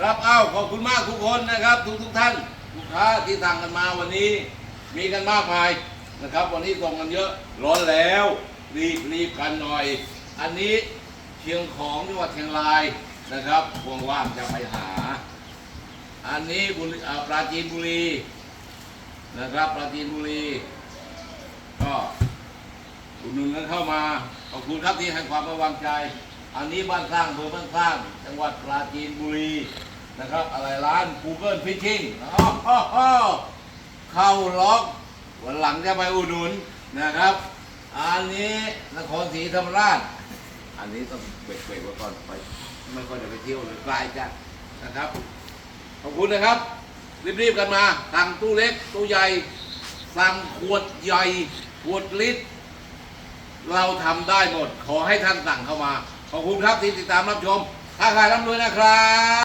รับเอาขอบคุณมากทุกคนนะครับ ทุกทุกๆท่านลูกค้าที่สั่งกันมาวันนี้ มีกันมากมายนะครับ วันนี้ส่งกันเยอะร้อนแล้ว รีบรีบกันหน่อย อันนี้เชียงของจังหวัดเชียงรายนะครับว่างๆจะไปหา อันนี้บุรีอ่าปราจีนบุรีนะครับปราจีนบุรี ก็อุดหนุนกันเข้ามาขอบคุณครับที่ให้ความไว้วางใจ อันนี้บ้านสร้างอำเภอบ้านสร้าง จังหวัดปราจีนบุรีนะครับอะไรร้าน Google Fishing อ๋ออ๋ออ๋อเข้าล็อกวันหลังจะไปอุดหนุนนะครับ อันนี้นครศรีธรรมราช อันนี้ต้องเบรกๆไว้ก่อนไปไม่ค่อยได้ไปเที่ยวเลยไกลจัดนะครับ ขอบคุณนะครับ รีบๆกันมาสั่งตู้เล็กตู้ใหญ่สั่งขวดใหญ่ขวดลิตร เราทำได้หมด ขอให้ท่านสั่งเข้ามา ขอบคุณครับที่ติดตามรับชม ถ้าใครร่ำรวยนะครับ